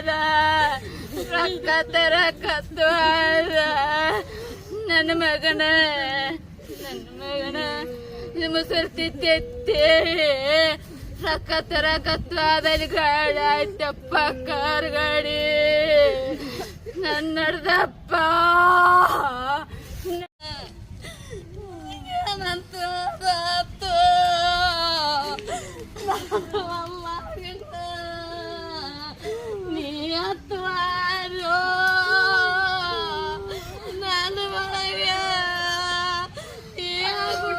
ಅದ. ರೊಕ್ಕ ತರಕತ್ತು ಅದ ನನ್ನ ಮಗನ ನನ್ನ ಮಗನ ಮುಸುರ್ತಿ ತೆತ್ತಿ. ರೊಕ್ಕ ತರಕತ್ತು ಅದಲ್ಲಿ ಗಾಡಿ ಆಯ್ತಪ್ಪ ಕಾರ್ ಗಾಡಿ ನನ್ನಡ್ದಪ್ಪ ಏನಂತ ಬಾತು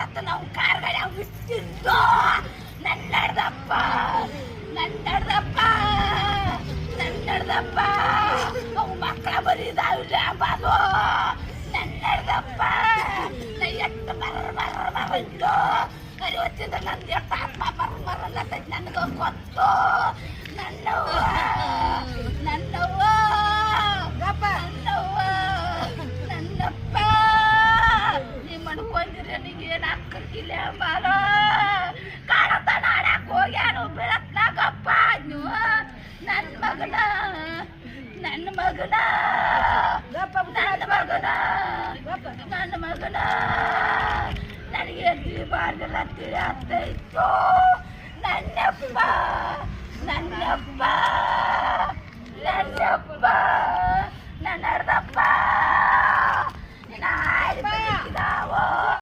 ಮರ ಮರತ್ತ ನಾವು ಕಾರ್ಗಡೆ ಬಿಟ್ಟಿದ್ದು ನನ್ನಡದಪ್ಪ ನನ್ನಡದಪ್ಪ ನನ್ನಡದಪ್ಪ ಅವು ಮಕ್ಕಳ ಬರೀದಾವಿಲ್ಲ ಬಾದು ನನ್ನಡದಪ್ಪ ನಾ ಎಷ್ಟು ಮರ ಮರ ಮರ ಇದ್ದು ಅರಿವತ್ತಿಂದ ನಂದು ಎಷ್ಟು ಆತ್ಮ ಮರ ಮರಲ್ಲ ನನಗೆ ಗೊತ್ತು ನನ್ನವ್ವ ನನಗೆ ಬಾರ್ದಲ್ಲ ತಿಳಿಯತ್ತ ಇತ್ತು ನನ್ನಪ್ಪ ನನ್ನಪ್ಪ